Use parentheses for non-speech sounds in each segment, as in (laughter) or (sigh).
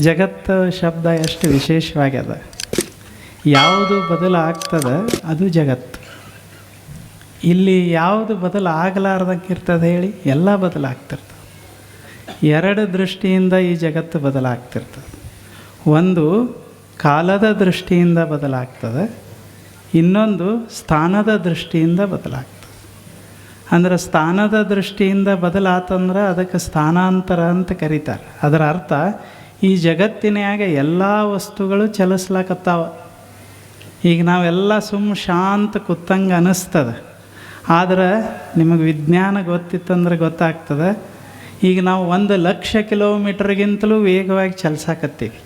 ಜಗತ್ತು ಶಬ್ದ ಎಷ್ಟು ವಿಶೇಷವಾಗ್ಯದ? ಯಾವುದು ಬದಲಾಗ್ತದ ಅದು ಜಗತ್ತು. ಇಲ್ಲಿ ಯಾವುದು ಬದಲು ಆಗಲಾರ್ದಂಗೆ ಇರ್ತದೆ ಹೇಳಿ? ಎಲ್ಲ ಬದಲಾಗ್ತಿರ್ತದೆ. ಎರಡು ದೃಷ್ಟಿಯಿಂದ ಈ ಜಗತ್ತು ಬದಲಾಗ್ತಿರ್ತದೆ. ಒಂದು ಕಾಲದ ದೃಷ್ಟಿಯಿಂದ ಬದಲಾಗ್ತದೆ, ಇನ್ನೊಂದು ಸ್ಥಾನದ ದೃಷ್ಟಿಯಿಂದ ಬದಲಾಗ್ತದೆ. ಅಂದ್ರೆ ಸ್ಥಾನದ ದೃಷ್ಟಿಯಿಂದ ಬದಲಾತಂದ್ರೆ ಅದಕ್ಕೆ ಸ್ಥಾನಾಂತರ ಅಂತ ಕರೀತಾರೆ. ಅದರ ಅರ್ಥ ಈ ಜಗತ್ತಿನಾಗ ಎಲ್ಲ ವಸ್ತುಗಳು ಚಲಿಸ್ಲಾಕತ್ತಾವ. ಈಗ ನಾವೆಲ್ಲ ಸುಮ್ಮ ಶಾಂತ ಕೂತಂಗೆ ಅನ್ನಿಸ್ತದೆ ಆದ್ರೆ ನಿಮಗೆ ವಿಜ್ಞಾನ ಗೊತ್ತಿತ್ತಂದ್ರೆ ಗೊತ್ತಾಗ್ತದೆ. ಈಗ ನಾವು ಒಂದು ಲಕ್ಷ ಕಿಲೋಮೀಟ್ರ್ಗಿಂತಲೂ ವೇಗವಾಗಿ ಚಲಿಸಾಕತ್ತೀವಿ.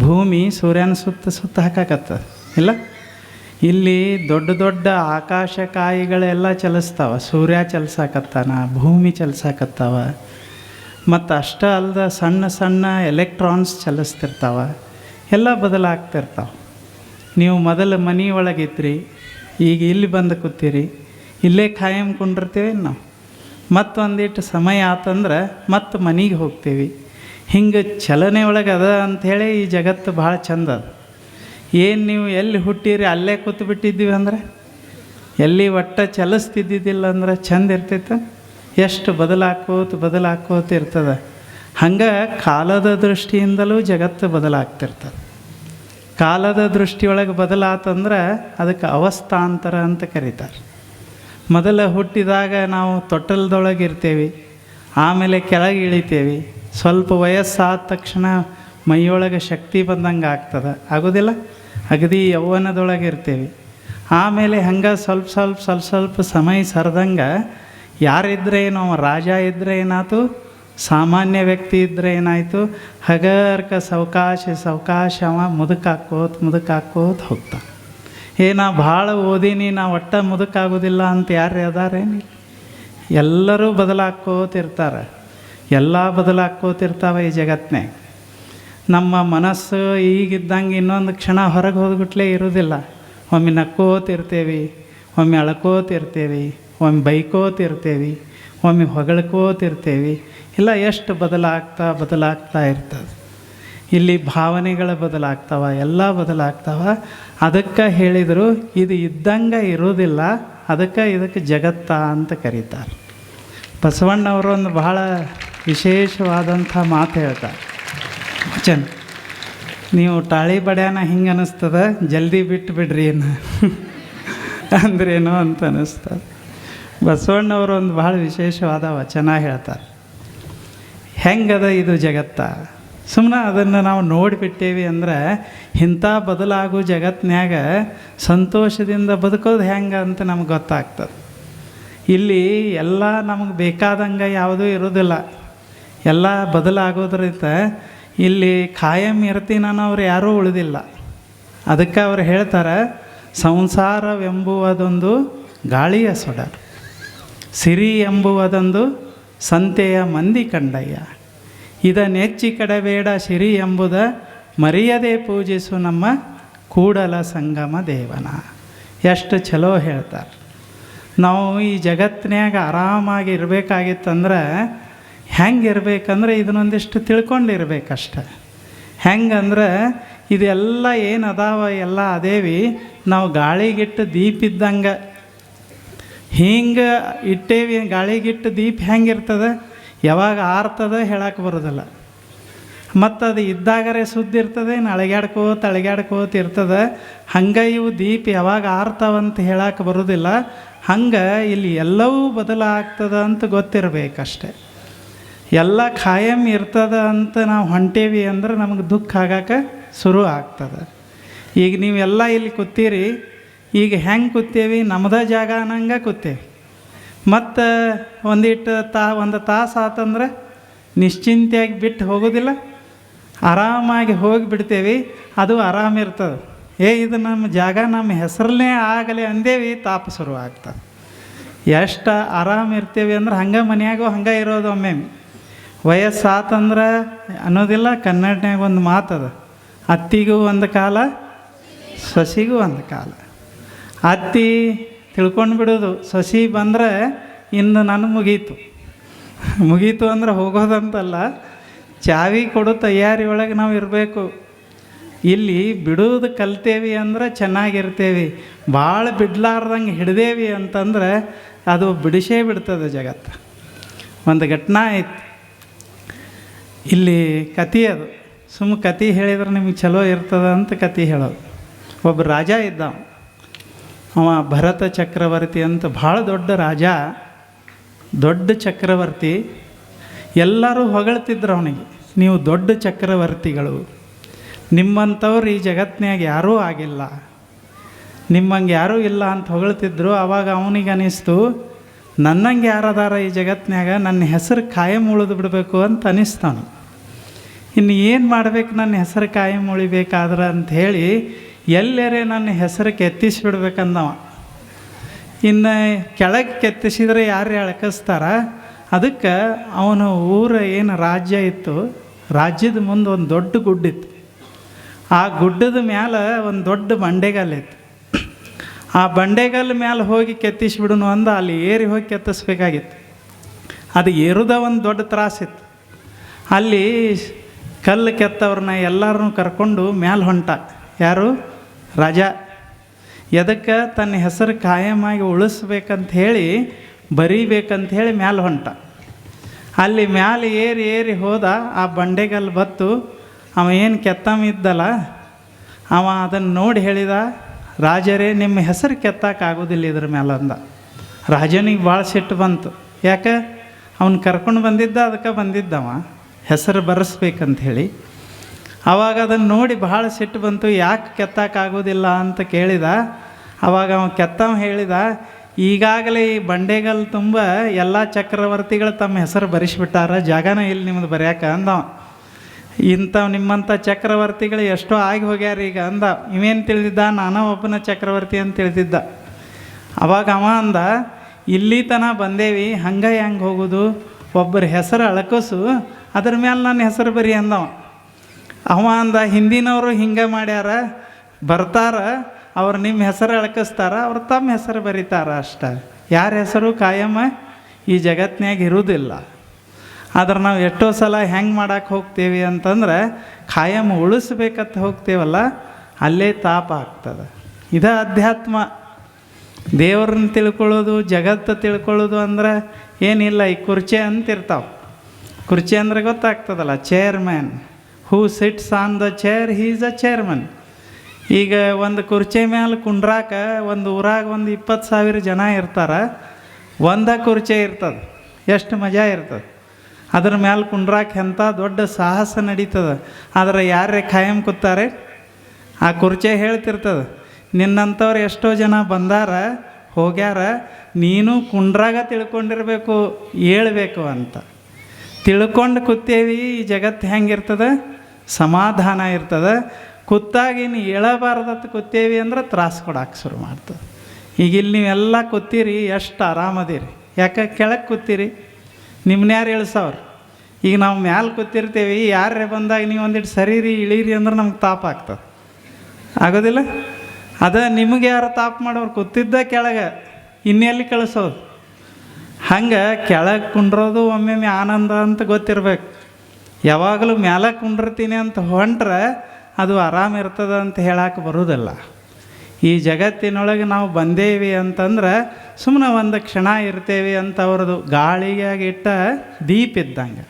ಭೂಮಿ ಸೂರ್ಯನ ಸುತ್ತ ಸುತ್ತ ಹಾಕಾಕತ್ತದ ಇಲ್ಲ? ಇಲ್ಲಿ ದೊಡ್ಡ ದೊಡ್ಡ ಆಕಾಶಕಾಯಿಗಳೆಲ್ಲ ಚಲಿಸ್ತಾವ. ಸೂರ್ಯ ಚಲಿಸಾಕತ್ತಾನ, ಭೂಮಿ ಚಲಿಸಾಕತ್ತಾವ. ಮತ್ತು ಅಷ್ಟೇ ಅಲ್ಲದ ಸಣ್ಣ ಸಣ್ಣ ಎಲೆಕ್ಟ್ರಾನ್ಸ್ ಚಲಿಸ್ತಿರ್ತಾವ, ಎಲ್ಲ ಬದಲಾಗ್ತಿರ್ತಾವೆ. ನೀವು ಮೊದಲು ಮನೆ ಒಳಗಿದ್ರಿ ಈಗ ಇಲ್ಲಿ ಬಂದು ಕೂತೀರಿ, ಇಲ್ಲೇ ಖಾಯಂ ಕುಂಡಿರ್ತೀವಿ ನಾವು. ಮತ್ತೊಂದಿಟ್ಟು ಸಮಯ ಆತಂದ್ರೆ ಮತ್ತೆ ಮನೆಗೆ ಹೋಗ್ತೀವಿ. ಹಿಂಗೆ ಚಲನೆ ಒಳಗೆ ಅದ ಅಂಥೇಳಿ ಈ ಜಗತ್ತು ಭಾಳ ಚಂದ ಅದ. ಏನು ನೀವು ಎಲ್ಲಿ ಹುಟ್ಟಿರಿ ಅಲ್ಲೇ ಕೂತು ಬಿಟ್ಟಿದ್ದೀವಿ ಅಂದ್ರೆ? ಎಲ್ಲಿ ಒಟ್ಟ ಚಲಿಸ್ತಿದ್ದಿದ್ದಿಲ್ಲ ಅಂದ್ರೆ ಚಂದ ಇರ್ತೈತೆ? ಎಷ್ಟು ಬದಲಾಕೋತ ಬದಲಾಕೋತ ಇರ್ತದೆ. ಹಂಗೆ ಕಾಲದ ದೃಷ್ಟಿಯಿಂದಲೂ ಜಗತ್ತು ಬದಲಾಗ್ತಿರ್ತದೆ. ಕಾಲದ ದೃಷ್ಟಿಯೊಳಗೆ ಬದಲಾತಂದ್ರೆ ಅದಕ್ಕೆ ಅವಸ್ಥಾಂತರ ಅಂತ ಕರೀತಾರೆ. ಮೊದಲ ಹುಟ್ಟಿದಾಗ ನಾವು ತೊಟ್ಟಲದೊಳಗೆ ಇರ್ತೇವೆ ಆಮೇಲೆ ಕೆಳಗೆ ಇಳಿತೇವೆ, ಸ್ವಲ್ಪ ವಯಸ್ಸಾದ ತಕ್ಷಣ ಮೈಯೊಳಗೆ ಶಕ್ತಿ ಬಂದಂಗೆ ಆಗ್ತದೆ. ಆಗೋದಿಲ್ಲ? ಅಗದಿ ಯೌವನದೊಳಗೆ ಇರ್ತೇವೆ ಆಮೇಲೆ ಹಂಗೆ ಸ್ವಲ್ಪ ಸ್ವಲ್ಪ ಸ್ವಲ್ಪ ಸ್ವಲ್ಪ ಸಮಯ ಸರದಂಗೆ ಯಾರಿದ್ರೆ ಏನು ರಾಜ ಇದ್ದರೆ ಏನಾಯ್ತು ಸಾಮಾನ್ಯ ವ್ಯಕ್ತಿ ಇದ್ದರೆ ಏನಾಯಿತು ಹಗರ್ಕ ಸಾವಕಾಶ ಸಾವಕಾಶ ಅವ ಮುದುಕಾಕೋತ ಮುದುಕಾಕೋತ್ ಏ, ನಾ ಭಾಳ ಓದೀನಿ, ನಾ ಒಟ್ಟ ಮುದುಕಾಗೋದಿಲ್ಲ ಅಂತ ಯಾರು ಅದಾರೇನು ಎಲ್ಲರೂ ಬದಲಾಕೋತಿರ್ತಾರೆ ಎಲ್ಲ ಬದಲಾಕೋತಿರ್ತಾವೆ ಈ ಜಗತ್ತನ್ನೇ ನಮ್ಮ ಮನಸ್ಸು ಈಗಿದ್ದಂಗೆ ಇನ್ನೊಂದು ಕ್ಷಣ ಹೊರಗೆ ಹೋದ್ಬಿಟ್ಲೇ ಇರೋದಿಲ್ಲ. ಒಮ್ಮೆ ನಕ್ಕೋತಿರ್ತೇವೆ ಒಮ್ಮೆ ಅಳ್ಕೋತಿರ್ತೀವಿ ಒಮ್ಮೆ ಬೈಕೋತಿರ್ತೇವೆ, ಒಮ್ಮೆ ಹೊಗಳ್ಕೋತಿರ್ತೇವೆ ಇಲ್ಲ ಎಷ್ಟು ಬದಲಾಗ್ತಾ ಬದಲಾಗ್ತಾ ಇರ್ತದೆ. ಇಲ್ಲಿ ಭಾವನೆಗಳು ಬದಲಾಗ್ತಾವ, ಎಲ್ಲ ಬದಲಾಗ್ತಾವ. ಅದಕ್ಕೆ ಹೇಳಿದರು, ಇದು ಇದ್ದಂಗೆ ಇರೋದಿಲ್ಲ ಅದಕ್ಕೆ ಇದಕ್ಕೆ ಜಗತ್ತ ಅಂತ ಕರೀತಾರೆ. ಬಸವಣ್ಣವರು ಒಂದು ಬಹಳ ವಿಶೇಷವಾದಂಥ ಮಾತು ಹೇಳ್ತಾರೆ. ವಚನ. ನೀವು ತಾಳಿ ಬಡ್ಯಾನ ಹಿಂಗೆ ಅನ್ನಿಸ್ತದ ಜಲ್ದಿ ಬಿಟ್ಟು ಬಿಡ್ರಿ ಏನು (laughs) ಅಂದ್ರೇನು ಅಂತ ಅನ್ನಿಸ್ತದೆ ಬಸವಣ್ಣವರು ಒಂದು ಭಾಳ ವಿಶೇಷವಾದ ವಚನ ಹೇಳ್ತಾರೆ. ಹೆಂಗದ ಇದು ಜಗತ್ತ? ಸುಮ್ಮನೆ ಅದನ್ನು ನಾವು ನೋಡಿಬಿಟ್ಟೇವಿ ಅಂದ್ರೆ ಇಂಥ ಬದಲಾಗೋ ಜಗತ್ತಿನ್ಯಾಗ ಸಂತೋಷದಿಂದ ಬದುಕೋದು ಹೆಂಗೆ ಅಂತ ನಮ್ಗೆ ಗೊತ್ತಾಗ್ತದೆ. ಇಲ್ಲಿ ಎಲ್ಲ ನಮಗೆ ಬೇಕಾದಂಗೆ ಯಾವುದೂ ಇರೋದಿಲ್ಲ. ಎಲ್ಲ ಬದಲಾಗೋದ್ರಿಂದ ಇಲ್ಲಿ ಖಾಯಂ ಅವ್ರು ಯಾರೂ ಉಳಿದಿಲ್ಲ. ಅದಕ್ಕೆ ಅವ್ರು ಹೇಳ್ತಾರೆ ಸಂಸಾರವೆಂಬುವುದೊಂದು ಗಾಳಿಯ ಸೊಡ. ಸಿರಿ ಎಂಬುವುದೊಂದು ಸಂತೆಯ ಮಂದಿ ಕಂಡಯ್ಯ. ಇದ ನೆಚ್ಚಿ ಕಡಬೇಡ ಸಿರಿ ಎಂಬುದ ಮರೆಯದೆ ಪೂಜಿಸು ನಮ್ಮ ಕೂಡಲ ಸಂಗಮ ದೇವನ. ಎಷ್ಟು ಚಲೋ ಹೇಳ್ತಾರೆ. ನಾವು ಈ ಜಗತ್ತಿನಾಗ ಆರಾಮಾಗಿ ಇರಬೇಕಾಗಿತ್ತಂದ್ರೆ ಹೆಂಗೆ ಇರಬೇಕಂದ್ರೆ ಇದನ್ನೊಂದಿಷ್ಟು ತಿಳ್ಕೊಂಡಿರ್ಬೇಕಷ್ಟೆ. ಹೆಂಗಂದ್ರೆ ಇದೆಲ್ಲ ಏನು ಅದಾವ ಎಲ್ಲ ಅದೇವಿ, ನಾವು ಗಾಳಿಗಿಟ್ಟು ದೀಪ ಇದ್ದಂಗೆ ಹಿಂಗೆ ಇಟ್ಟೇವಿ, ಗಾಳಿಗಿಟ್ಟು ದೀಪ ಹೆಂಗಿರ್ತದೆ? ಯಾವಾಗ ಆರ್ತದೆ ಹೇಳಕ್ಕೆ ಬರೋದಿಲ್ಲ. ಮತ್ತು ಅದು ಇದ್ದಾಗರೆ ಸುದ್ದಿ ಇರ್ತದೆ ಅಳಗ್ಯಾಡ್ಕೋತ ಅಳಗ್ಯಾಡ್ಕೋತ ಇರ್ತದೆ. ಹಂಗೆ ಇವು ದೀಪ ಯಾವಾಗ ಆರ್ತಾವಂತ ಹೇಳಕ್ಕೆ ಬರೋದಿಲ್ಲ. ಹಂಗೆ ಇಲ್ಲಿ ಎಲ್ಲವೂ ಬದಲಾಗ್ತದ ಅಂತ ಗೊತ್ತಿರಬೇಕಷ್ಟೆ. ಎಲ್ಲ ಖಾಯಂ ಇರ್ತದ ಅಂತ ನಾವು ಹೊಂಟೇವಿ ಅಂದ್ರೆ ನಮಗೆ ದುಃಖ ಆಗಕ್ಕೆ ಶುರು ಆಗ್ತದೆ. ಈಗ ನೀವೆಲ್ಲ ಇಲ್ಲಿ ಕೂತೀರಿ ಈಗ ಹೆಂಗೆ ಕೂತೇವಿ? ನಮ್ಮದ ಜಾಗ ಅನ್ನಂಗೆ ಕೂತೇವಿ ಮತ್ತು ಒಂದಿಟ್ಟು ತಾ, ಒಂದು ತಾಸು ಆತಂದ್ರೆ ನಿಶ್ಚಿಂತೆಯಾಗಿ ಬಿಟ್ಟು ಹೋಗೋದಿಲ್ಲ. ಆರಾಮಾಗಿ ಹೋಗಿ ಬಿಡ್ತೇವೆ. ಅದು ಆರಾಮಿರ್ತದೆ ಏ, ಇದು ನಮ್ಮ ಜಾಗ ನಮ್ಮ ಹೆಸರಲ್ಲೇ ಆಗಲಿ ಅಂದೇವಿ, ತಾಪ ಶುರು ಆಗ್ತದೆ. ಎಷ್ಟು ಆರಾಮ ಇರ್ತೇವೆ ಅಂದ್ರೆ ಹಂಗೆ ಮನೆಯಾಗೂ ಹಂಗೆ ಇರೋದು ಒಮ್ಮೆ ವಯಸ್ಸಾತಂದ್ರೆ ಅನ್ನೋದಿಲ್ಲ, ಕನ್ನಡನ್ಯಾಗ ಒಂದು ಮಾತದ ಅತ್ತಿಗೂ ಒಂದು ಕಾಲ, ಸೊಸಿಗೂ ಒಂದು ಕಾಲ. ಅತ್ತಿ ತಿಳ್ಕೊಂಡು ಬಿಡೋದು ಸಸಿ ಬಂದರೆ ಇನ್ನು ನನಗೆ ಮುಗೀತು. ಮುಗೀತು ಅಂದ್ರೆ ಹೋಗೋದಂತಲ್ಲ, ಚಾವಿ ಕೊಡೋ ತಯಾರಿ ಒಳಗೆ ನಾವು ಇರಬೇಕು. ಇಲ್ಲಿ ಬಿಡೋದು ಕಲ್ತೇವಿ ಅಂದ್ರೆ ಚೆನ್ನಾಗಿರ್ತೇವಿ ಭಾಳ ಬಿಡ್ಲಾರ್ದಂಗೆ ಹಿಡ್ದೇವಿ ಅಂತಂದ್ರೆ ಅದು ಬಿಡಿಸೇ ಬಿಡ್ತದೆ ಜಗತ್ತು. ಒಂದು ಘಟನಾ ಆಯ್ತು. ಇಲ್ಲಿ ಕತಿ ಅದು. ಸುಮ್ಮ ಕತಿ ಹೇಳಿದ್ರೆ ನಿಮಗೆ ಚಲೋ ಇರ್ತದ ಅಂತ ಕತಿ ಹೇಳೋದು. ಒಬ್ಬ ರಾಜ ಇದ್ದ ಅವ. ಭರತ ಚಕ್ರವರ್ತಿ ಅಂತ ಭಾಳ ದೊಡ್ಡ ರಾಜ, ದೊಡ್ಡ ಚಕ್ರವರ್ತಿ ಎಲ್ಲರೂ ಹೊಗಳ್ತಿದ್ರು ಅವನಿಗೆ, ನೀವು ದೊಡ್ಡ ಚಕ್ರವರ್ತಿಗಳು, ನಿಮ್ಮಂಥವ್ರು ಈ ಜಗತ್ತಿನಾಗ ಯಾರೂ ಆಗಿಲ್ಲ ನಿಮ್ಮಂಗೆ ಯಾರೂ ಇಲ್ಲ ಅಂತ ಹೊಗಳ್ತಿದ್ರು ಆವಾಗ ಅವನಿಗೆ ಅನಿಸ್ತು ನನ್ನಂಗೆ ಯಾರದಾರ ಈ ಜಗತ್ತಿನಾಗ ನನ್ನ ಹೆಸರು ಕಾಯಂ ಉಳಿದು ಬಿಡಬೇಕು ಅಂತ ಅನಿಸ್ತಾನು ಇನ್ನು ಏನು ಮಾಡ್ಬೇಕು ನನ್ನ ಹೆಸರು ಕಾಯಂ ಉಳಿಬೇಕಾದ್ರೆ ಅಂತ ಹೇಳಿ ಎಲ್ಲರೇ ನನ್ನ ಹೆಸರು ಕೆತ್ತಿಸ್ಬಿಡ್ಬೇಕಂದವ. ಇನ್ನು ಕೆಳಗೆ ಕೆತ್ತಿಸಿದ್ರೆ ಯಾರು ಎಳಕಿಸ್ತಾರ ಅದಕ್ಕೆ ಅವನ ಊರ ಏನು ರಾಜ್ಯ ಇತ್ತು? ರಾಜ್ಯದ ಮುಂದೆ ಒಂದು ದೊಡ್ಡ ಗುಡ್ಡಿತ್ತು ಆ ಗುಡ್ಡದ ಮ್ಯಾಲೆ ಒಂದು ದೊಡ್ಡ ಬಂಡೆಗಲ್ಲು ಇತ್ತು. ಆ ಬಂಡೆಗಲ್ಲು ಮ್ಯಾಲೆ ಹೋಗಿ ಕೆತ್ತಿಸಿಬಿಡೋನು ಅಂದ, ಅಲ್ಲಿ ಏರಿ ಹೋಗಿ ಕೆತ್ತಿಸ್ಬೇಕಾಗಿತ್ತು. ಅದು ಏರುದ ಒಂದು ದೊಡ್ಡ ತ್ರಾಸಿತ್ತು ಅಲ್ಲಿ ಕಲ್ಲು ಕೆತ್ತವ್ರನ್ನ ಎಲ್ಲರನ್ನೂ ಕರ್ಕೊಂಡು ಮ್ಯಾಲೆ ಹೊಂಟ. ಯಾರು? ರಾಜ, ಎದಕ್ಕೆ ತನ್ನ ಹೆಸರು ಕಾಯಮಾಗಿ ಉಳಿಸ್ಬೇಕಂತ ಹೇಳಿ ಬರೀಬೇಕಂತ ಹೇಳಿ ಮ್ಯಾಲೆ ಹೊಂಟ. ಅಲ್ಲಿ ಮ್ಯಾಲೆ ಏರಿ ಏರಿ ಹೋದ ಆ ಬಂಡೆಗಲ್ಲಿ ಬತ್ತು, ಅವ ಏನು ಕೆತ್ತಮಿದ್ದಲ್ಲ ಅವ ಅದನ್ನು ನೋಡಿ ಹೇಳಿದ, ರಾಜರೇ, ನಿಮ್ಮ ಹೆಸರು ಕೆತ್ತಕ್ಕಾಗೋದಿಲ್ಲ ಇದ್ರ ಮೇಲೆ ಅಂದ. ರಾಜನಿಗೆ ಭಾಳ ಸಿಟ್ಟು ಬಂತು. ಯಾಕೆ? ಅವನು ಕರ್ಕೊಂಡು ಬಂದಿದ್ದ, ಅದಕ್ಕೆ ಬಂದಿದ್ದವ. ಹೆಸರು ಬರೆಸ್ಬೇಕಂತ ಹೇಳಿ. ಆವಾಗ ಅದನ್ನು ನೋಡಿ ಭಾಳ ಸಿಟ್ಟು ಬಂತು, ಯಾಕೆ ಕೆತ್ತಕ್ಕಾಗೋದಿಲ್ಲ ಅಂತ ಕೇಳಿದ. ಆವಾಗ ಅವ ಕೆತ್ತವ ಹೇಳಿದ, ಈಗಾಗಲೇ ಈ ಬಂಡೆಗಲ್ ತುಂಬ ಎಲ್ಲ ಚಕ್ರವರ್ತಿಗಳು ತಮ್ಮ ಹೆಸರು ಬರಿಸಿಬಿಟ್ಟಾರ, ಜಾಗನ ಇಲ್ಲಿ ನಿಮ್ಮದು ಬರೆಯಕ್ಕೆ ಅಂದವ. ಇಂಥವು ನಿಮ್ಮಂಥ ಚಕ್ರವರ್ತಿಗಳು ಎಷ್ಟೋ ಆಗಿ ಹೋಗ್ಯಾರ ಈಗ ಅಂದ. ಇವೇನು ತಿಳಿದಿದ್ದ? ನಾನು ಒಬ್ಬನ ಚಕ್ರವರ್ತಿ ಅಂತ ತಿಳಿದಿದ್ದ. ಅವಾಗ ಅವ ಅಂದ, ಇಲ್ಲಿ ತನ ಬಂದೇವಿ, ಹಂಗೆ ಹೆಂಗೆ ಹೋಗೋದು? ಒಬ್ಬರ ಹೆಸರು ಅಳಕಸು, ಅದ್ರ ಮೇಲೆ ನನ್ನ ಹೆಸರು ಬರಿ ಅಂದವ. ಅವ ಅಂದ, ಹಿಂದಿನವರು ಹಿಂಗೆ ಮಾಡ್ಯಾರ, ಬರ್ತಾರ, ಅವ್ರು ನಿಮ್ಮ ಹೆಸರು ಅಳಕಿಸ್ತಾರ, ಅವ್ರು ತಮ್ಮ ಹೆಸರು ಬರೀತಾರ ಅಷ್ಟ. ಯಾರ ಹೆಸರು ಕಾಯಮ್ಮ ಈ ಜಗತ್ತಿನಾಗ ಇರುವುದಿಲ್ಲ ಆದ್ರೆ ನಾವು ಎಷ್ಟೋ ಸಲ ಹೆಂಗೆ ಮಾಡಕ್ಕೆ ಹೋಗ್ತೀವಿ ಅಂತಂದ್ರೆ ಖಾಯಂ ಉಳಿಸ್ಬೇಕಂತ ಹೋಗ್ತೇವಲ್ಲ, ಅಲ್ಲೇ ತಾಪ ಆಗ್ತದೆ. ಇದ ಅಧ್ಯಾತ್ಮ. ದೇವ್ರನ್ನ ತಿಳ್ಕೊಳ್ಳೋದು ಜಗತ್ತು ತಿಳ್ಕೊಳ್ಳೋದು ಅಂದ್ರೆ ಏನಿಲ್ಲ, ಈ ಕುರ್ಚಿ ಅಂತಿರ್ತಾವೆ. ಕುರ್ಚಿ ಅಂದ್ರೆ ಗೊತ್ತಾಗ್ತದಲ್ಲ chairman who sits on the chair is a chairman ಈಗ ಒಂದು ಕುರ್ಚಿ ಮೇಲೆ ಕುಂಡ್ರಾಕ ಒಂದು ಊರಾಗ ಒಂದು ಇಪ್ಪತ್ತು ಸಾವಿರ ಜನ ಇರ್ತಾರೆ. ಒಂದ ಕುರ್ಚಿ ಇರ್ತದೆ. ಎಷ್ಟು ಮಜಾ ಇರ್ತದೆ. ಅದ್ರ ಮೇಲೆ ಕುಂಡ್ರಾಕ ಎಂಥ ದೊಡ್ಡ ಸಾಹಸ ನಡೀತದೆ. ಆದರೆ ಯಾರೇ ಖಾಯಂ ಕೂತಾರೆ? ಆ ಕುರ್ಚಿ ಹೇಳ್ತಿರ್ತದೆ. ನಿನ್ನಂಥವ್ರು ಎಷ್ಟೋ ಜನ ಬಂದಾರ, ಹೋಗ್ಯಾರ, ನೀನು ಕುಂಡ್ರಾಗ ತಿಳ್ಕೊಂಡಿರಬೇಕು, ಹೇಳ್ಬೇಕು ಅಂತ. ತಿಳ್ಕೊಂಡು ಕೂತೇವಿ, ಈ ಜಗತ್ತು ಹೆಂಗಿರ್ತದೆ? ಸಮಾಧಾನ ಇರ್ತದೆ. ಕುತ್ತಾಗ ಇನ್ನು ಹೇಳಬಾರ್ದತ್ತು ಕೂತೇವಿ ಅಂದ್ರೆ ತ್ರಾಸು ಕೊಡಕ್ಕೆ ಶುರು ಮಾಡ್ತದೆ. ಈಗ ಇಲ್ಲಿ ನೀವೆಲ್ಲ ಕೂತೀರಿ, ಎಷ್ಟು ಆರಾಮದಿರಿ. ಯಾಕೆ ಕೆಳಗೆ ಕೂತೀರಿ? ನಿಮ್ಮನ್ನ ಯಾರು ಇಳಿಸವ್ರು ಈಗ ನಾವು ಮ್ಯಾಲೆ ಕೂತಿರ್ತೀವಿ ಯಾರೇ ಬಂದಾಗ ನೀವು ಒಂದಿಟ್ಟು ಸರೀರಿ, ಇಳೀರಿ ಅಂದ್ರೆ ನಮ್ಗೆ ತಾಪ ಆಗ್ತದೆ. ಆಗೋದಿಲ್ಲ? ಅದೇ ನಿಮಗೆ ಯಾರು ತಾಪ ಮಾಡೋರು ಕೂತಿದ್ದ ಕೆಳಗೆ, ಇನ್ನೆಲ್ಲಿ ಕಳಿಸೋದು? ಹಂಗೆ ಕೆಳಗೆ ಕುಂಡ್ರೋದು ಒಮ್ಮೊಮ್ಮೆ ಆನಂದ ಅಂತ ಗೊತ್ತಿರ್ಬೇಕು. ಯಾವಾಗಲೂ ಮ್ಯಾಲ ಕುಂಡಿರ್ತೀನಿ ಅಂತ ಹೊಂಟ್ರೆ ಅದು ಆರಾಮ ಇರ್ತದೆ ಅಂತ ಹೇಳಕ್ಕೆ ಬರೋದಿಲ್ಲ. ಈ ಜಗತ್ತಿನೊಳಗೆ ನಾವು ಬಂದೇವಿ ಅಂತಂದ್ರೆ ಸುಮ್ಮನೆ ಒಂದು ಕ್ಷಣ ಇರ್ತೇವೆ ಅಂತ ಅವ್ರದ್ದು ಗಾಳಿಯಾಗಿಟ್ಟ ದೀಪ ಇದ್ದಂಗೆ.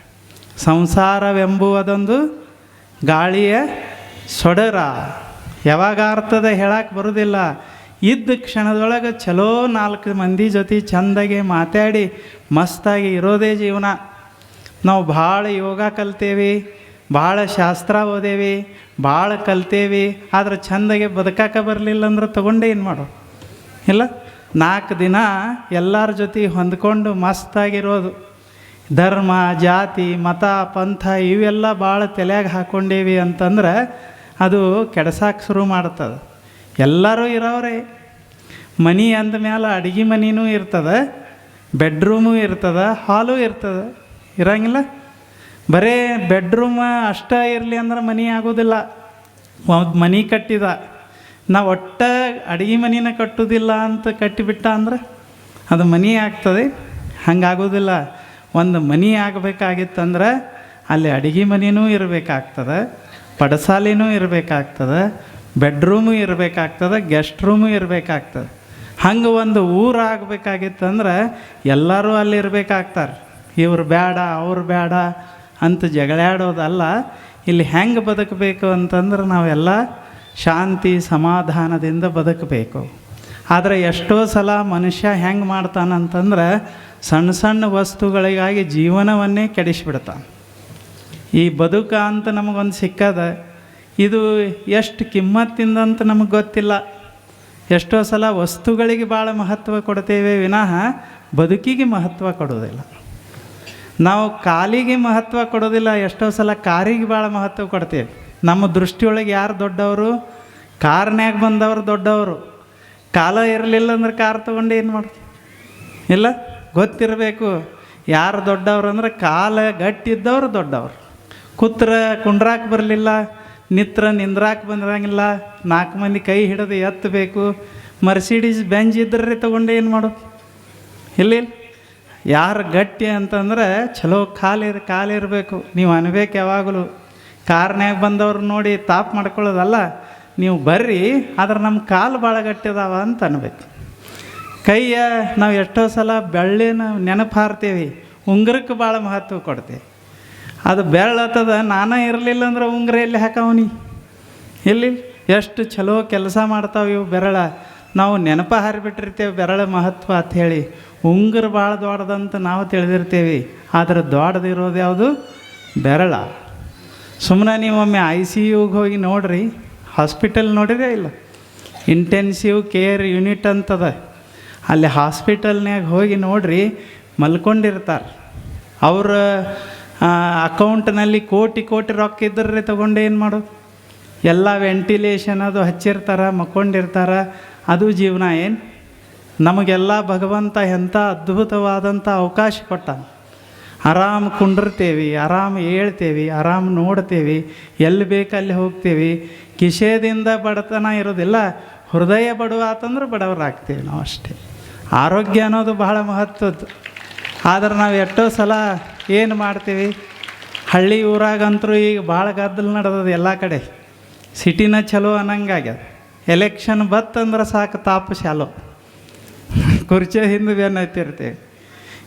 ಸಂಸಾರವೆಂಬುವುದೊಂದು ಗಾಳಿಯ ಸೊಡರ. ಯಾವಾಗ ಅರ್ಥದ ಹೇಳಕ್ಕೆ ಬರೋದಿಲ್ಲ. ಇದ್ದ ಕ್ಷಣದೊಳಗೆ ಚಲೋ ನಾಲ್ಕು ಮಂದಿ ಜೊತೆ ಚಂದಾಗಿ ಮಾತಾಡಿ ಮಸ್ತಾಗಿ ಇರೋದೇ ಜೀವನ. ನಾವು ಭಾಳ ಯೋಗ ಕಲ್ತೇವೆ, ಭಾಳ ಶಾಸ್ತ್ರ ಓದೇವಿ, ಭಾಳ ಕಲ್ತೇವಿ, ಆದ್ರೆ ಚಂದಗೆ ಬದುಕಾಕ ಬರಲಿಲ್ಲ ಅಂದ್ರೆ ತಗೊಂಡೇ ಏನು ಮಾಡೋ ಇಲ್ಲ? ನಾಲ್ಕು ದಿನ ಎಲ್ಲರ ಜೊತೆ ಹೊಂದ್ಕೊಂಡು ಮಸ್ತಾಗಿರೋದು. ಧರ್ಮ, ಜಾತಿ, ಮತ, ಪಂಥ ಇವೆಲ್ಲ ಭಾಳ ತಲೆಯಾಗ ಹಾಕ್ಕೊಂಡೇವಿ ಅಂತಂದ್ರೆ ಅದು ಕೆಡಸಾಕೆ ಶುರು ಮಾಡ್ತದೆ. ಎಲ್ಲರೂ ಇರೋರೆ. ಮನಿ ಅಂದ ಮೇಲೆ ಅಡುಗೆ ಮನಿನೂ ಇರ್ತದೆ, ಬೆಡ್ರೂಮು ಇರ್ತದೆ, ಹಾಲು ಇರ್ತದೆ. ಇರಂಗಿಲ್ಲ. ಬರೇ ಬೆಡ್ರೂಮ್ ಅಷ್ಟೇ ಇರಲಿ ಅಂದ್ರೆ ಮನೆ ಆಗೋದಿಲ್ಲ. ಒಂದು ಮನೆ ಕಟ್ಟಿದ. ನಾವು ಒಟ್ಟ ಅಡುಗೆ ಮನಿನ ಕಟ್ಟೋದಿಲ್ಲ ಅಂತ ಕಟ್ಟಿಬಿಟ್ಟ ಅಂದ್ರೆ ಅದು ಮನೆ ಆಗ್ತದೆ. ಹಂಗಾಗೋದಿಲ್ಲ. ಒಂದು ಮನೆ ಆಗಬೇಕಾಗಿತ್ತಂದ್ರೆ ಅಲ್ಲಿ ಅಡುಗೆ ಮನೆಯೂ ಇರಬೇಕಾಗ್ತದೆ, ಪಡಸಾಲಿನೂ ಇರಬೇಕಾಗ್ತದೆ ಬೆಡ್ರೂಮು ಇರಬೇಕಾಗ್ತದೆ ಗೆಸ್ಟ್ ರೂಮು ಇರಬೇಕಾಗ್ತದೆ. ಹಂಗೆ ಒಂದು ಊರು ಆಗಬೇಕಾಗಿತ್ತಂದ್ರೆ ಎಲ್ಲರೂ ಅಲ್ಲಿ ಇರಬೇಕಾಗ್ತಾರೆ. ಇವ್ರು ಬೇಡ ಅವ್ರು ಬೇಡ ಅಂತ ಜಗಳಾಡೋದಲ್ಲ, ಇಲ್ಲಿ ಹೆಂಗೆ ಬದುಕಬೇಕು ಅಂತಂದ್ರೆ ನಾವೆಲ್ಲ ಶಾಂತಿ ಸಮಾಧಾನದಿಂದ ಬದುಕಬೇಕು. ಆದರೆ ಎಷ್ಟೋ ಸಲ ಮನುಷ್ಯ ಹೆಂಗೆ ಮಾಡ್ತಾನಂತಂದ್ರೆ ಸಣ್ಣ ಸಣ್ಣ ವಸ್ತುಗಳಿಗಾಗಿ ಜೀವನವನ್ನೇ ಕೆಡಿಸಿಬಿಡ್ತಾನೆ. ಈ ಬದುಕ ಅಂತ ನಮಗೊಂದು ಸಿಕ್ಕದ, ಇದು ಎಷ್ಟು ಕಿಮ್ಮತ್ತಿಂದಂತ ನಮಗೆ ಗೊತ್ತಿಲ್ಲ. ಎಷ್ಟೋ ಸಲ ವಸ್ತುಗಳಿಗೆ ಭಾಳ ಮಹತ್ವ ಕೊಡ್ತೇವೆ ವಿನಃ ಬದುಕಿಗೆ ಮಹತ್ವ ಕೊಡೋದಿಲ್ಲ ನಾವು ಕಾಲಿಗೆ ಮಹತ್ವ ಕೊಡೋದಿಲ್ಲ, ಎಷ್ಟೋ ಸಲ ಕಾರಿಗೆ ಭಾಳ ಮಹತ್ವ ಕೊಡ್ತೀವಿ. ನಮ್ಮ ದೃಷ್ಟಿಯೊಳಗೆ ಯಾರು ದೊಡ್ಡವರು? ಕಾರ್ನ್ಯಾಗ ಬಂದವರು ದೊಡ್ಡವರು. ಕಾಲ ಇರಲಿಲ್ಲ ಅಂದ್ರೆ ಕಾರ್ ತೊಗೊಂಡು ಏನು ಮಾಡ್ತೀವಿ ಇಲ್ಲ? ಗೊತ್ತಿರಬೇಕು. ಯಾರು ದೊಡ್ಡವ್ರು ಅಂದ್ರೆ ಕಾಲ ಗಟ್ಟಿದ್ದವರು ದೊಡ್ಡವ್ರು. ಕೂತ್ರ ಕುಂಡ್ರಾಕ್ ಬರಲಿಲ್ಲ, ನಿತ್ರ ನಿಂದ್ರಾಕ್ ಬಂದಿರಂಗಿಲ್ಲ. ನಾಲ್ಕು ಮಂದಿ ಕೈ ಹಿಡಿದು ಎತ್ತಬೇಕು. ಮರ್ಸಿಡೀಸ್, ಬೆಂಜ್ ಇದ್ರೆ ತೊಗೊಂಡು ಏನು ಮಾಡು? ಇಲ್ಲ. ಯಾರು ಗಟ್ಟಿ ಅಂತಂದ್ರೆ ಚಲೋ ಕಾಲಿರ್ ಕಾಲಿರಬೇಕು. ನೀವು ಅನ್ಬೇಕು ಯಾವಾಗಲೂ. ಕಾರ್ನ್ಯಾಗ ಬಂದವ್ರು ನೋಡಿ ತಾಪ್ ಮಾಡ್ಕೊಳ್ಳೋದಲ್ಲ, ನೀವು ಬರ್ರಿ, ಆದ್ರೆ ನಮ್ಮ ಕಾಲು ಭಾಳ ಗಟ್ಟಿದಾವ ಅಂತ ಅನ್ಬೇಕು. ಕೈಯ ನಾವು ಎಷ್ಟೋ ಸಲ ಬೆಳ್ಳಿನ ನೆನಪು ಹಾರ್ತೀವಿ ಉಂಗುರಕ್ಕೆ ಭಾಳ ಮಹತ್ವ ಕೊಡ್ತೀವಿ. ಅದು ಬೆರಳತ್ತದ ನಾನೇ ಇರಲಿಲ್ಲ ಅಂದ್ರೆ ಉಂಗುರ ಎಲ್ಲಿ ಹಾಕವನಿ? ಎಲ್ಲಿ? ಎಷ್ಟು ಚಲೋ ಕೆಲಸ ಮಾಡ್ತಾವೆ ಇವು ಬೆರಳ. ನಾವು ನೆನಪು ಹಾರಿಬಿಟ್ಟಿರ್ತೇವೆ ಬೆರಳ ಮಹತ್ವ ಅಂತ ಹೇಳಿ. ಉಂಗುರ ಭಾಳ ದೊಡ್ಡದಂತ ನಾವು ತಿಳಿದಿರ್ತೀವಿ. ಆದರೆ ದೊಡ್ಡದಿರೋದು ಯಾವುದು? ಬೆರಳ. ಸುಮ್ಮನೆ ನೀವೊಮ್ಮೆ ಐ ಸಿ ಯುಗೆ ಹೋಗಿ ನೋಡ್ರಿ. ಹಾಸ್ಪಿಟಲ್ ನೋಡಿರೇ ಇಲ್ಲ? ಇಂಟೆನ್ಸಿವ್ ಕೇರ್ ಯೂನಿಟ್ ಅಂತದ. ಅಲ್ಲಿ ಹಾಸ್ಪಿಟಲ್ನ್ಯಾಗ ಹೋಗಿ ನೋಡ್ರಿ, ಮಲ್ಕೊಂಡಿರ್ತಾರೆ. ಅವ್ರ ಅಕೌಂಟ್ನಲ್ಲಿ ಕೋಟಿ ಕೋಟಿ ರೊಕ್ಕ ಇದ್ದರೆ ತೊಗೊಂಡು ಏನು ಮಾಡೋದು? ಎಲ್ಲ ವೆಂಟಿಲೇಷನ್ ಅದು ಹಚ್ಚಿರ್ತಾರೆ, ಮಕ್ಕೊಂಡಿರ್ತಾರೆ. ಅದು ಜೀವನ ಏನು? ನಮಗೆಲ್ಲ ಭಗವಂತ ಎಂಥ ಅದ್ಭುತವಾದಂಥ ಅವಕಾಶ ಕೊಟ್ಟ ಆರಾಮ್ ಕುಂಡಿರ್ತೇವಿ, ಆರಾಮ್ ಹೇಳ್ತೇವಿ, ಆರಾಮ್ ನೋಡ್ತೇವೆ, ಎಲ್ಲಿ ಬೇಕಲ್ಲಿ ಹೋಗ್ತೀವಿ. ಕಿಶೆದಿಂದ ಬಡತನ ಇರೋದಿಲ್ಲ, ಹೃದಯ ಬಡವ ಆತಂದ್ರೆ ಬಡವರಾಗ್ತೇವೆ ನಾವು ಅಷ್ಟೇ. ಆರೋಗ್ಯ ಅನ್ನೋದು ಬಹಳ ಮಹತ್ವದ್ದು. ಆದ್ರೆ ನಾವು ಎಷ್ಟೋ ಸಲ ಏನು ಮಾಡ್ತೀವಿ? ಹಳ್ಳಿ ಊರಾಗಂತರೂ ಈಗ ಭಾಳ ಗದ್ದಲು ನಡೆದದ ಎಲ್ಲ ಕಡೆ. ಸಿಟಿನ ಚಲೋ ಅನ್ನಂಗಾಗ್ಯದ. ಎಲೆಕ್ಷನ್ ಬತ್ತಂದ್ರೆ ಸಾಕು ತಾಪು ಶಾಲೋ. ಕುರ್ಚಿ ಹಿಂದೆ ಬೇನ್ ಹತ್ತಿರ್ತೇವೆ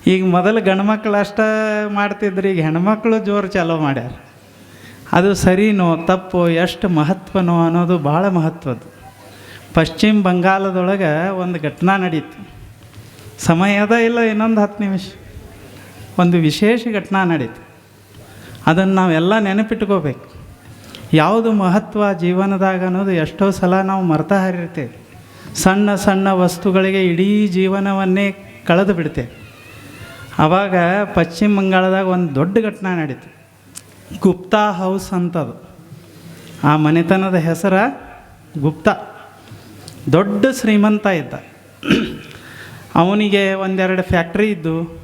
ಈಗ ಮೊದಲು ಗಂಡ್ಮಕ್ಳು ಅಷ್ಟೇ ಮಾಡ್ತಿದ್ರು, ಈಗ ಹೆಣ್ಮಕ್ಳು ಜೋರು ಚಾಲೋ ಮಾಡ್ಯಾರ. ಅದು ಸರಿನೋ ತಪ್ಪು ಎಷ್ಟು ಮಹತ್ವನೋ ಅನ್ನೋದು ಭಾಳ ಮಹತ್ವದ್ದು ಪಶ್ಚಿಮ ಬಂಗಾಳದೊಳಗೆ ಒಂದು ಘಟನಾ ನಡೀತು. ಸಮಯ ಅದ ಇಲ್ಲ ಇನ್ನೊಂದು ಹತ್ತು ನಿಮಿಷ. ಒಂದು ವಿಶೇಷ ಘಟನಾ ನಡೀತು. ಅದನ್ನು ನಾವೆಲ್ಲ ನೆನಪಿಟ್ಕೋಬೇಕು. ಯಾವುದು ಮಹತ್ವ ಜೀವನದಾಗ ಅನ್ನೋದು ಎಷ್ಟೋ ಸಲ ನಾವು ಮರ್ತಾ ಹರಿರ್ತೇವೆ. ಸಣ್ಣ ಸಣ್ಣ ವಸ್ತುಗಳಿಗೆ ಇಡೀ ಜೀವನವನ್ನೇ ಕಳೆದು ಬಿಡ್ತೇವೆ ಆವಾಗ ಪಶ್ಚಿಮ ಬಂಗಾಳದಾಗ ಒಂದು ದೊಡ್ಡ ಘಟನೆ ನಡೀತು. ಗುಪ್ತಾ ಹೌಸ್ ಅಂತದು. ಆ ಮನೆತನದ ಹೆಸರ ಗುಪ್ತಾ. ದೊಡ್ಡ ಶ್ರೀಮಂತ ಇದ್ದ. ಅವನಿಗೆ ಒಂದೆರಡು ಫ್ಯಾಕ್ಟ್ರಿ ಇದ್ದು,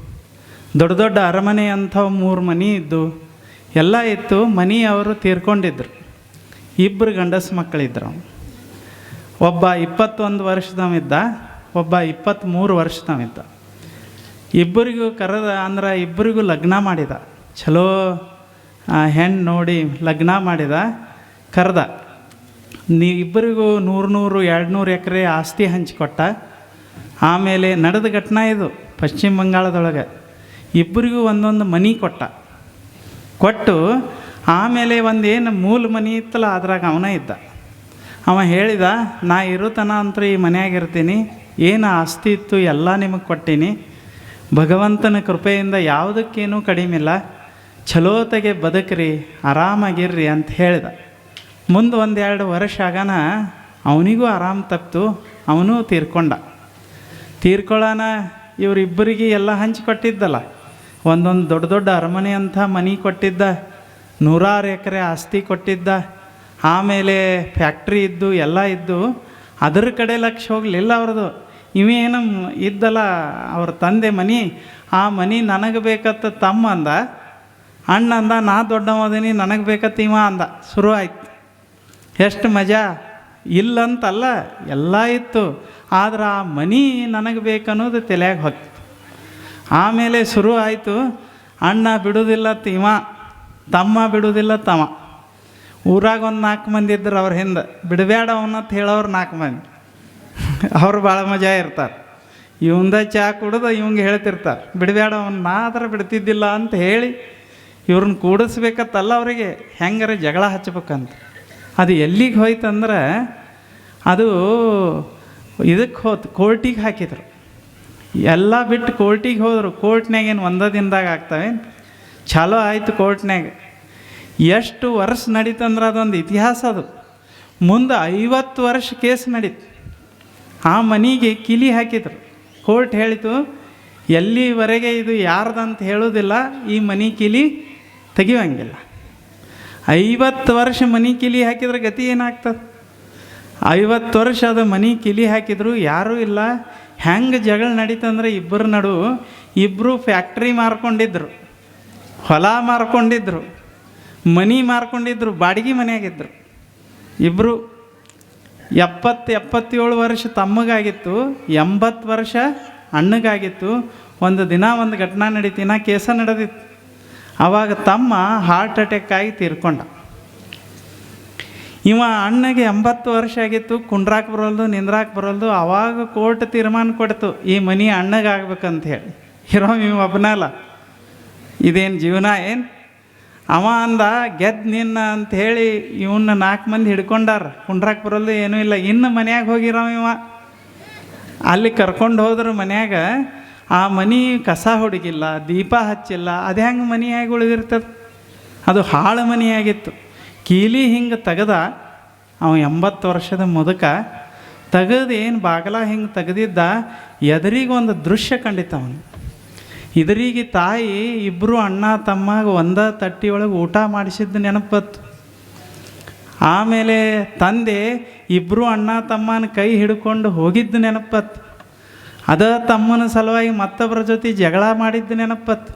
ದೊಡ್ಡ ದೊಡ್ಡ ಅರಮನೆ ಅಂಥ ಮೂರು ಮನೆ ಇದ್ದು, ಎಲ್ಲ ಇತ್ತು ಮನೆ ಅವರು ತೀರ್ಕೊಂಡಿದ್ರು. ಇಬ್ಬರು ಗಂಡಸು ಮಕ್ಕಳಿದ್ರು ಅವ್ನು. ಒಬ್ಬ ಇಪ್ಪತ್ತೊಂದು ವರ್ಷದವಿದ್ದ ಒಬ್ಬ ಇಪ್ಪತ್ತ್ಮೂರು ವರ್ಷದವಿದ್ದ ಇಬ್ಬರಿಗೂ ಕರೆದ, ಅಂದ್ರೆ ಇಬ್ಬರಿಗೂ ಲಗ್ನ ಮಾಡಿದ. ಚಲೋ ಹೆಣ್ಣು ನೋಡಿ ಲಗ್ನ ಮಾಡಿದ, ಕರೆದ. ನೀ, ಇಬ್ಬರಿಗೂ ನೂರು ನೂರು, ಎರಡು ನೂರು ಎಕರೆ ಆಸ್ತಿ ಹಂಚಿಕೊಟ್ಟ. ಆಮೇಲೆ ನಡೆದ ಘಟನೆ ಇದು, ಪಶ್ಚಿಮ ಬಂಗಾಳದೊಳಗೆ. ಇಬ್ಬರಿಗೂ ಒಂದೊಂದು ಮನಿ ಕೊಟ್ಟ. ಕೊಟ್ಟು, ಆಮೇಲೆ ಒಂದು ಏನು ಮೂಲ ಮನಿ ಇತ್ತಲ್ಲ, ಅದ್ರಾಗ ಅವನ ಇದ್ದ. ಅವ ಹೇಳಿದ, ನಾ ಇರುತನ ಅಂತೂ ಈ ಮನೆಯಾಗಿರ್ತೀನಿ. ಏನು ಆಸ್ತಿ ಇತ್ತು ಎಲ್ಲ ನಿಮಗೆ ಕೊಟ್ಟೀನಿ. ಭಗವಂತನ ಕೃಪೆಯಿಂದ ಯಾವುದಕ್ಕೇನೂ ಕಡಿಮಿಲ್ಲ. ಚಲೋತೆಗೆ ಬದುಕ್ರಿ, ಆರಾಮಾಗಿರ್ರಿ ಅಂತ ಹೇಳಿದ. ಮುಂದೆ ಒಂದೆರಡು ವರ್ಷ ಆಗನ ಅವನಿಗೂ ಆರಾಮ್ ತಪ್ಪಿತು ಅವನು ತೀರ್ಕೊಂಡ. ತೀರ್ಕೊಳ್ಳೋಣ ಇವರಿಬ್ಬರಿಗೆ ಎಲ್ಲ ಹಂಚಿಕೊಟ್ಟಿದ್ದಲ್ಲ ಒಂದೊಂದು ದೊಡ್ಡ ದೊಡ್ಡ ಅರಮನೆ ಅಂತ ಮನೆ ಕೊಟ್ಟಿದ್ದ, ನೂರಾರು ಎಕರೆ ಆಸ್ತಿ ಕೊಟ್ಟಿದ್ದ ಆಮೇಲೆ ಫ್ಯಾಕ್ಟ್ರಿ ಇದ್ದು, ಎಲ್ಲ ಇದ್ದು, ಅದರ ಕಡೆ ಲಕ್ಷ ಹೋಗಲಿಲ್ಲ ಅವ್ರದ್ದು ಇವೇನು ಇದ್ದಲ್ಲ ಅವ್ರ ತಂದೆ ಮನೆ, ಆ ಮನೆ ನನಗೆ ಬೇಕತ್ತ ತಮ್ಮ ಅಂದ. ಅಣ್ಣ ಅಂದ, ನಾ ದೊಡ್ಡವದೀನಿ ನನಗೆ ಬೇಕತ್ತ ಇವ ಅಂದ. ಶುರು ಆಯ್ತು. ಎಷ್ಟು ಮಜಾ? ಇಲ್ಲಂತಲ್ಲ, ಎಲ್ಲ ಇತ್ತು. ಆದ್ರೆ ಆ ಮನಿ ನನಗೆ ಬೇಕನ್ನೋದು ತಲೆಯಾಗ ಹೋಗ್ತಿತ್ತು ಆಮೇಲೆ ಶುರು ಆಯಿತು. ಅಣ್ಣ ಬಿಡುವುದಿಲ್ಲ ಇವ, ತಮ್ಮ ಬಿಡುವುದಿಲ್ಲ ತಮ್ಮ ಊರಾಗ ಒಂದು ನಾಲ್ಕು ಮಂದಿ ಇದ್ರೆ ಅವ್ರ ಹಿಂದೆ ಬಿಡಬೇಡ ಅವನಂತ ಹೇಳೋರು ನಾಲ್ಕು ಮಂದಿ. (laughs) ಅವ್ರು ಭಾಳ ಮಜಾ ಇರ್ತಾರೆ. ಇವಂದ ಚಾ ಕುಡ್ದು ಇವಂಗೆ ಹೇಳ್ತಿರ್ತಾರೆ ಬಿಡಬೇಡ ಅವ್ನು ಮಾತ್ರ ಬಿಡ್ತಿದ್ದಿಲ್ಲ ಅಂತ ಹೇಳಿ ಇವ್ರನ್ನ ಕೂಡಿಸ್ಬೇಕತ್ತಲ್ಲ ಅವರಿಗೆ, ಹೆಂಗಾರ ಜಗಳ ಹಚ್ಬೇಕಂತ. ಅದು ಎಲ್ಲಿಗೆ ಹೋಯ್ತಂದ್ರೆ, ಅದು ಇದಕ್ಕೆ ಹೋತು, ಕೋರ್ಟಿಗೆ ಹಾಕಿದ್ರು. ಎಲ್ಲ ಬಿಟ್ಟು ಕೋರ್ಟಿಗೆ ಹೋದರು ಕೋರ್ಟ್ನಾಗೇನು ಒಂದೇ ದಿನದಾಗ ಆಗ್ತವೆ ಚಲೋ ಆಯಿತು ಕೋರ್ಟ್ನಾಗ ಎಷ್ಟು ವರ್ಷ ನಡೀತಂದ್ರೆ ಅದೊಂದು ಇತಿಹಾಸ ಅದು. ಮುಂದೆ ಐವತ್ತು ವರ್ಷ ಕೇಸ್ ನಡೀತು. ಆ ಮನೆಗೆ ಕಿಲಿ ಹಾಕಿದ್ರು. ಕೋರ್ಟ್ ಹೇಳಿತು, ಎಲ್ಲಿವರೆಗೆ ಇದು ಯಾರ್ದಂತ ಹೇಳೋದಿಲ್ಲ, ಈ ಮನೆ ಕಿಲಿ ತೆಗಿಯೋಂಗಿಲ್ಲ ಐವತ್ತು ವರ್ಷ ಮನೆ ಕಿಲಿ ಹಾಕಿದ್ರೆ ಗತಿ ಏನಾಗ್ತದೆ? ಐವತ್ತು ವರ್ಷ ಅದು ಮನೆ ಕಿಲಿ ಹಾಕಿದ್ರು, ಯಾರೂ ಇಲ್ಲ. ಹೆಂಗೆ ಜಗಳ ನಡೀತಂದ್ರೆ ಇಬ್ಬರ ನಡು ಇಬ್ಬರು ಫ್ಯಾಕ್ಟ್ರಿ ಮಾರ್ಕೊಂಡಿದ್ರು, ಹೊಲ ಮಾರ್ಕೊಂಡಿದ್ರು. ಮನಿ ಮಾರ್ಕೊಂಡಿದ್ರು, ಬಾಡಿಗೆ ಮನೆಯಾಗಿದ್ದರು ಇಬ್ಬರು ಎಪ್ಪತ್ತು ಎಪ್ಪತ್ತೇಳು ವರ್ಷ ತಮ್ಮಗಾಗಿತ್ತು, ಎಂಬತ್ತು ವರ್ಷ ಅಣ್ಣಗಾಗಿತ್ತು. ಒಂದು ದಿನ ಒಂದು ಘಟನೆ ನಡೀತು ನಾ ಕೇಸ ನಡೆದಿತ್ತು. ಆವಾಗ ತಮ್ಮ ಹಾರ್ಟ್ ಅಟ್ಯಾಕ್ ಆಗಿ ತೀರ್ಕೊಂಡ. ಇವ ಅಣ್ಣಗೆ ಎಂಬತ್ತು ವರ್ಷ ಆಗಿತ್ತು, ಕುಂಡ್ರಾಕ್ ಬರೋಲ್ದು, ನಿಂದ್ರಾಕ್ ಬರೋಲ್ದು, ಅವಾಗ ಕೋರ್ಟ್ ತೀರ್ಮಾನ ಕೊಡ್ತು, ಈ ಮನಿ ಅಣ್ಣಗಾಗ್ಬೇಕಂತ ಹೇಳಿ. ಇರೋ ಇವ ಒಬ್ಬನಲ್ಲ ಇದೇನು ಜೀವನ, ಏನು? ಅವ ಅಂದ ಗೆದ್ದು ನಿನ್ನ ಅಂತ ಹೇಳಿ ಇವನ್ನ ನಾಲ್ಕು ಮಂದಿ ಹಿಡ್ಕೊಂಡಾರ. ಕುಂಡ್ರಾಕ್ ಬರಲ್ದು ಏನೂ ಇಲ್ಲ. ಇನ್ನು ಮನ್ಯಾಗ ಹೋಗಿರವ ಇವ? ಅಲ್ಲಿ ಕರ್ಕೊಂಡು ಹೋದ್ರೆ ಮನ್ಯಾಗ ಆ ಮನೆ ಕಸ ಹೊಡಗಿಲ್ಲ, ದೀಪ ಹಚ್ಚಿಲ್ಲ. ಅದು ಹೆಂಗೆ ಮನೆ ಹೇಗೆ ಉಳಿದಿರ್ತದೆ? ಅದು ಹಾಳು ಮನೆಯಾಗಿತ್ತು. ಕೀಲಿ ಹಿಂಗೆ ತೆಗೆದ ಅವ ಎಂಬತ್ತು ವರ್ಷದ ಮುದುಕ ತೆಗೆದು ಏನು ಬಾಗಲ ಹಿಂಗೆ ತೆಗೆದಿದ್ದ ಎದುರಿಗೆ ಒಂದು ದೃಶ್ಯ ಕಂಡಿತ್ತು ಅವನು ಇದರಿಗೆ ತಾಯಿ ಇಬ್ಬರು ಅಣ್ಣ ತಮ್ಮಾಗ ಒಂದ ಒಳಗೆ ಊಟ ಮಾಡಿಸಿದ್ದು ನೆನಪತ್ತು. ಆಮೇಲೆ ತಂದೆ ಇಬ್ಬರು ಅಣ್ಣ ತಮ್ಮನ ಕೈ ಹಿಡ್ಕೊಂಡು ಹೋಗಿದ್ದು ನೆನಪತ್ತು. ಅದ ತಮ್ಮನ ಸಲುವಾಗಿ ಮತ್ತೊಬ್ಬರ ಜೊತೆ ಜಗಳ ಮಾಡಿದ್ದು ನೆನಪತ್ತು.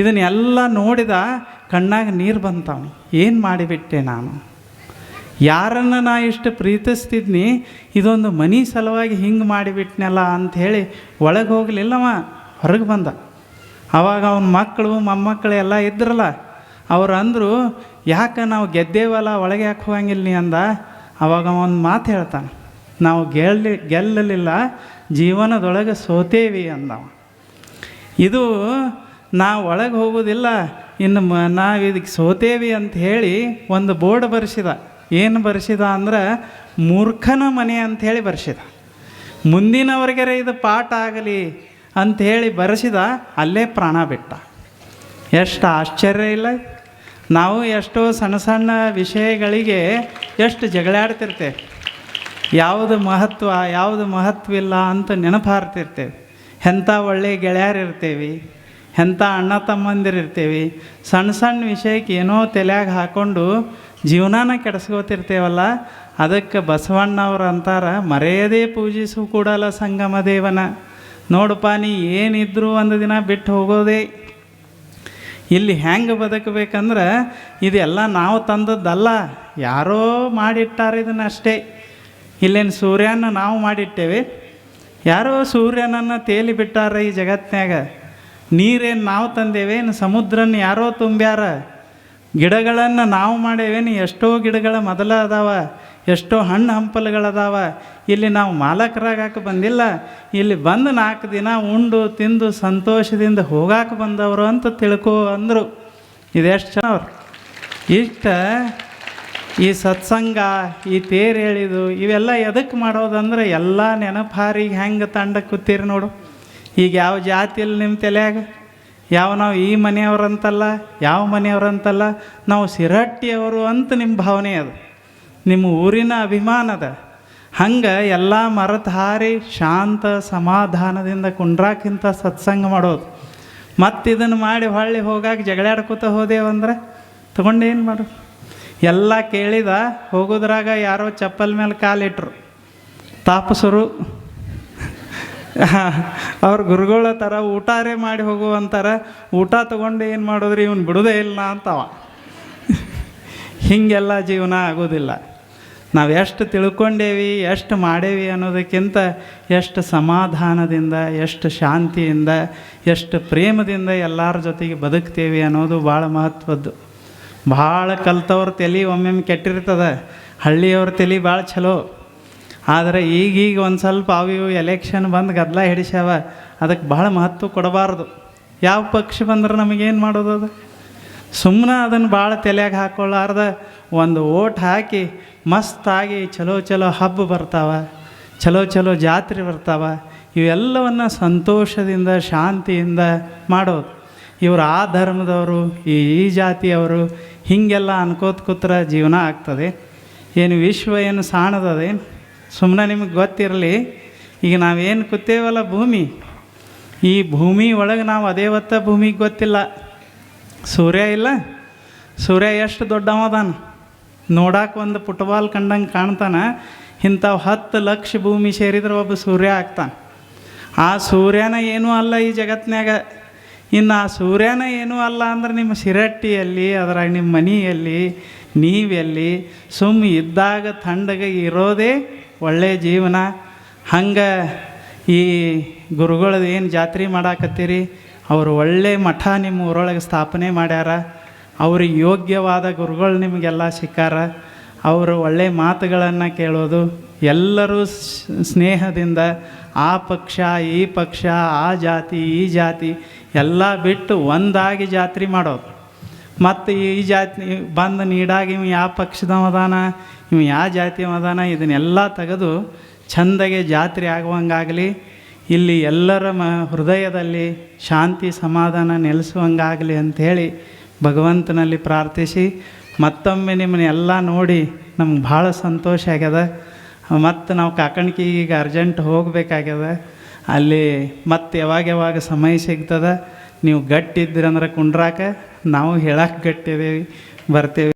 ಇದನ್ನೆಲ್ಲ ನೋಡಿದ ಕಣ್ಣಾಗ ನೀರು ಬಂತಾವ. ಏನು ಮಾಡಿಬಿಟ್ಟೆ ನಾನು? ಯಾರನ್ನು ನಾ ಇಷ್ಟು ಪ್ರೀತಿಸ್ತಿದ್ನಿ? ಇದೊಂದು ಮನಿ ಸಲುವಾಗಿ ಹಿಂಗೆ ಮಾಡಿಬಿಟ್ನಲ್ಲ ಅಂಥೇಳಿ ಒಳಗೆ ಹೋಗಲಿಲ್ಲವ, ಹೊರಗೆ ಬಂದ. ಅವಾಗ ಅವನ ಮಕ್ಕಳು, ಮೊಮ್ಮಕ್ಕಳು ಎಲ್ಲ ಇದ್ರಲ್ಲ, ಅವ್ರು ಅಂದರು, ಯಾಕೆ ನಾವು ಗೆದ್ದೇವಲ್ಲ, ಒಳಗೆ ಯಾಕೆ ಹೋಗಂಗಿಲ್ಲ ನೀ? ಅಂದ. ಅವಾಗ ಒಂದು ಮಾತು ಹೇಳ್ತಾನೆ, ನಾವು ಗೆಲ್ಲಿ, ಗೆಲ್ಲಲಿಲ್ಲ, ಜೀವನದೊಳಗೆ ಸೋತೇವಿ ಅಂದವ. ಇದು ನಾವು ಒಳಗೆ ಹೋಗೋದಿಲ್ಲ, ಇನ್ನು ಮ, ನಾವು ಇದಕ್ಕೆ ಸೋತೇವಿ ಅಂತ ಹೇಳಿ ಒಂದು ಬೋರ್ಡ್ ಬರೆಸಿದ. ಏನು ಬರೆಸಿದ ಅಂದ್ರೆ, ಮೂರ್ಖನ ಮನೆ ಅಂಥೇಳಿ ಬರೆಸಿದ. ಮುಂದಿನವರೆಗೆ ಇದು ಪಾಠ ಆಗಲಿ ಅಂಥೇಳಿ ಬರೆಸಿದ ಅಲ್ಲೇ ಪ್ರಾಣ ಬಿಟ್ಟ. ಎಷ್ಟು ಆಶ್ಚರ್ಯ ಇಲ್ಲ. ನಾವು ಎಷ್ಟೋ ಸಣ್ಣ ಸಣ್ಣ ವಿಷಯಗಳಿಗೆ ಎಷ್ಟು ಜಗಳಾಡ್ತಿರ್ತೇವೆ. ಯಾವುದು ಮಹತ್ವ ಯಾವುದು ಮಹತ್ವ ಇಲ್ಲ ಅಂತ ನೆನಪಾರ್ತಿರ್ತೇವೆ. ಎಂಥ ಒಳ್ಳೆಯ ಗೆಳೆಯರಿರ್ತೇವೆ ಎಂಥ ಅಣ್ಣ ತಮ್ಮಂದಿರಿರ್ತೇವೆ ಸಣ್ಣ ಸಣ್ಣ ವಿಷಯಕ್ಕೆ ಏನೋ ತಲೆಯಾಗ ಹಾಕ್ಕೊಂಡು ಜೀವನಾನ ಕೆಡಿಸ್ಕೋತಿರ್ತೇವಲ್ಲ, ಅದಕ್ಕೆ ಬಸವಣ್ಣವ್ರು ಅಂತಾರೆ, ಮರೆಯದೇ ಪೂಜಿಸು ಕೂಡಲ್ಲ ಸಂಗಮ ದೇವನ. ನೋಡಪ್ಪ ನೀ ಏನಿದ್ರು ಒಂದು ದಿನ ಬಿಟ್ಟು ಹೋಗೋದೇ. ಇಲ್ಲಿ ಹೆಂಗೆ ಬದುಕಬೇಕಂದ್ರೆ ಇದೆಲ್ಲ ನಾವು ತಂದದ್ದಲ್ಲ. ಯಾರೋ ಮಾಡಿಟ್ಟಾರೆ ಇದನ್ನಷ್ಟೇ. ಇಲ್ಲೇನು ಸೂರ್ಯನ ನಾವು ಮಾಡಿಟ್ಟೇವೆ. ಯಾರೋ ಸೂರ್ಯನನ್ನು ತೇಲಿ ಬಿಟ್ಟಾರ ಈ ಜಗತ್ತಿನಾಗ ನೀರೇನು ನಾವು ತಂದೇವೇನು? ಸಮುದ್ರನ ಯಾರೋ ತುಂಬ್ಯಾರ. ಗಿಡಗಳನ್ನು ನಾವು ಮಾಡೇವೇನು? ಎಷ್ಟೋ ಗಿಡಗಳ ಮೊದಲ ಅದಾವ. ಎಷ್ಟೋ ಹಣ್ಣು ಹಂಪಲುಗಳದಾವ. ಇಲ್ಲಿ ನಾವು ಮಾಲಕರಾಗಕ್ಕೆ ಬಂದಿಲ್ಲ. ಇಲ್ಲಿ ಬಂದು ನಾಲ್ಕು ದಿನ ಉಂಡು ತಿಂದು ಸಂತೋಷದಿಂದ ಹೋಗಾಕ ಬಂದವರು ಅಂತ ತಿಳ್ಕೊ ಅಂದರು. ಇದೆಷ್ಟು ಚೆನ್ನಾವ್ರು ಇಷ್ಟ ಈ ಸತ್ಸಂಗ, ಈ ತೇರು ಹೇಳಿದು ಇವೆಲ್ಲ ಎದಕ್ಕೆ ಮಾಡೋದಂದ್ರೆ ಎಲ್ಲ ನೆನಪಾರಿ ಹೆಂಗೆ ತಂಡ ಕೂತೀರಿ ನೋಡು. ಈಗ ಯಾವ ಜಾತಿಯಲ್ಲಿ ನಿಮ್ಮ ತಲೆಯಾಗ? ಯಾವ ನಾವು ಈ ಮನೆಯವರಂತಲ್ಲ, ಯಾವ ಮನೆಯವರಂತಲ್ಲ, ನಾವು ಸಿರಟ್ಟಿಯವರು ಅಂತ ನಿಮ್ಮ ಭಾವನೆ ಅದು. ನಿಮ್ಮ ಊರಿನ ಅಭಿಮಾನದ ಹಂಗೆ ಎಲ್ಲ ಮರೆತು ಹಾರಿ ಶಾಂತ ಸಮಾಧಾನದಿಂದ ಕುಂಡ್ರಾಕಿಂತ ಸತ್ಸಂಗ ಮಾಡೋದು. ಮತ್ತು ಇದನ್ನು ಮಾಡಿ ಹೊಳ್ಳಿ ಹೋಗಾಕ ಜಗಳಾಡ್ಕೊತ ಹೋದೇವಂದ್ರೆ ತಗೊಂಡೇನು ಮಾಡು ಎಲ್ಲ ಕೇಳಿದ ಹೋಗೋದ್ರಾಗ ಯಾರೋ ಚಪ್ಪಲ್ ಮೇಲೆ ಕಾಲಿಟ್ರು ತಾಪಸರು ಅವ್ರ ಗುರುಗಳ ಥರ ಊಟಾರೆ ಮಾಡಿ ಹೋಗುವಂತಾರೆ ಊಟ ತಗೊಂಡು ಏನು ಮಾಡಿದ್ರಿ, ಇವನು ಬಿಡೋದೇ ಇಲ್ಲ ಅಂತವ. ಹೀಗೆಲ್ಲ ಜೀವನ ಆಗೋದಿಲ್ಲ. ನಾವು ಎಷ್ಟು ತಿಳ್ಕೊಂಡೇವಿ, ಎಷ್ಟು ಮಾಡೇವಿ ಅನ್ನೋದಕ್ಕಿಂತ ಎಷ್ಟು ಸಮಾಧಾನದಿಂದ, ಎಷ್ಟು ಶಾಂತಿಯಿಂದ, ಎಷ್ಟು ಪ್ರೇಮದಿಂದ ಎಲ್ಲರ ಜೊತೆಗೆ ಬದುಕ್ತೇವೆ ಅನ್ನೋದು ಭಾಳ ಮಹತ್ವದ್ದು. ಭಾಳ ಕಲ್ತವ್ರ ತಲೆ ಒಮ್ಮೆಮ್ಮೆ ಕೆಟ್ಟಿರ್ತದೆ, ಹಳ್ಳಿಯವ್ರ ತಲೆ ಭಾಳ ಚಲೋ ಆದರೆ ಈಗೀಗ ಒಂದು ಸ್ವಲ್ಪ ಅವು ಎಲೆಕ್ಷನ್ ಬಂದು ಗದ್ದಲ ಹಿಡಿಸ್ಯಾವ ಅದಕ್ಕೆ ಭಾಳ ಮಹತ್ವ ಕೊಡಬಾರ್ದು. ಯಾವ ಪಕ್ಷ ಬಂದ್ರೆ ನಮಗೇನು ಮಾಡೋದು ಅದು? ಸುಮ್ಮನೆ ಅದನ್ನು ಭಾಳ ತಲೆಯಾಗ ಹಾಕೊಳ್ಳಾರ್ದ, ಒಂದು ಓಟ್ ಹಾಕಿ ಮಸ್ತಾಗಿ ಚಲೋ ಚಲೋ ಹಬ್ಬ ಬರ್ತಾವ, ಚಲೋ ಚಲೋ ಜಾತ್ರೆ ಬರ್ತಾವ, ಇವೆಲ್ಲವನ್ನು ಸಂತೋಷದಿಂದ, ಶಾಂತಿಯಿಂದ ಮಾಡೋದು. ಇವರು ಆ ಧರ್ಮದವರು, ಈ ಈ ಜಾತಿಯವರು, ಹೀಗೆಲ್ಲ ಅನ್ಕೋತ ಕೂತ್ರ ಜೀವನ ಆಗ್ತದೆ. ಏನು ವಿಶ್ವ ಏನು ಸಾಣದದೆ. ಸುಮ್ಮನೆ ನಿಮಗೆ ಗೊತ್ತಿರಲಿ, ಈಗ ನಾವೇನು ಕೂತೇವಲ್ಲ ಭೂಮಿ? ಈ ಭೂಮಿ ಒಳಗೆ ನಾವು ಅದೇ ಹೊತ್ತ ಭೂಮಿಗೆ ಗೊತ್ತಿಲ್ಲ. ಸೂರ್ಯ ಇಲ್ಲ. ಸೂರ್ಯ ಎಷ್ಟು ದೊಡ್ಡವದಾನ? ನೋಡಕ್ಕೆ ಒಂದು ಫುಟ್ಬಾಲ್ ಕಂಡಂಗೆ ಕಾಣ್ತಾನೆ. ಇಂಥವು ಹತ್ತು ಲಕ್ಷ ಭೂಮಿ ಸೇರಿದ್ರೆ ಒಬ್ಬ ಸೂರ್ಯ ಆಗ್ತಾನೆ. ಆ ಸೂರ್ಯನ ಏನೂ ಅಲ್ಲ ಈ ಜಗತ್ತಿನಾಗ ಇನ್ನು ಆ ಸೂರ್ಯನ ಏನೂ ಅಲ್ಲ ಅಂದ್ರೆ ನಿಮ್ಮ ಸಿರಟ್ಟಿಯಲ್ಲಿ, ಅದ್ರಾಗ ನಿಮ್ಮ ಮನೆಯಲ್ಲಿ, ನೀವೆಲ್ಲಿ ಸುಮ್ಮ ಇದ್ದಾಗ ತಂಡಗ ಇರೋದೇ ಒಳ್ಳೆಯ ಜೀವನ. ಹಂಗೆ ಈ ಗುರುಗಳದ್ದು ಏನು ಜಾತ್ರೆ ಮಾಡಾಕತ್ತೀರಿ? ಅವರು ಒಳ್ಳೆ ಮಠ ನಿಮ್ಮ ಊರೊಳಗೆ ಸ್ಥಾಪನೆ ಮಾಡ್ಯಾರ. ಅವ್ರಿಗೆ ಯೋಗ್ಯವಾದ ಗುರುಗಳು ನಿಮಗೆಲ್ಲ ಸಿಕ್ಕಾರ. ಅವರು ಒಳ್ಳೆಯ ಮಾತುಗಳನ್ನು ಕೇಳೋದು. ಎಲ್ಲರೂ ಸ್ನೇಹದಿಂದ ಆ ಪಕ್ಷ, ಈ ಪಕ್ಷ, ಆ ಜಾತಿ, ಈ ಜಾತಿ ಎಲ್ಲ ಬಿಟ್ಟು ಒಂದಾಗಿ ಜಾತ್ರೆ ಮಾಡೋದು. ಮತ್ತು ಈ ಜಾತಿ ಬಂದು ನೀಡಾಗಿ ಇವ್ ಯಾವ ಪಕ್ಷದ ಅದಾನ ಇವ ಯಾವ ಜಾತಿಯವ ಅದಾನ, ಇದನ್ನೆಲ್ಲ ತೆಗೆದು ಚಂದಗೆ ಜಾತ್ರೆ ಆಗುವಂಗಾಗಲಿ. ಇಲ್ಲಿ ಎಲ್ಲರ ಮ ಹೃದಯದಲ್ಲಿ ಶಾಂತಿ ಸಮಾಧಾನ ನೆಲೆಸುವಂಗಾಗಲಿ ಅಂಥೇಳಿ ಭಗವಂತನಲ್ಲಿ ಪ್ರಾರ್ಥಿಸಿ ಮತ್ತೊಮ್ಮೆ ನಿಮ್ಮನ್ನ ಎಲ್ಲ ನೋಡಿ ನಮ್ಗೆ ಭಾಳ ಸಂತೋಷ ಆಗ್ಯದ. ಮತ್ತು ನಾವು ಕಾಕಣಿಕೆಗೆ ಈಗ ಅರ್ಜೆಂಟ್ ಹೋಗಬೇಕಾಗ್ಯದ. ಅಲ್ಲಿ ಮತ್ತೆ ಯಾವಾಗ ಯಾವಾಗ ಸಮಯ ಸಿಗ್ತದೆ, ನೀವು ಗಟ್ಟಿದ್ದೀರಂದ್ರೆ ಕುಂಡ್ರಾಕ ನಾವು ಹೇಳಕ್ಕೆ ಗಟ್ಟಿದ್ದೀವಿ, ಬರ್ತೇವೆ.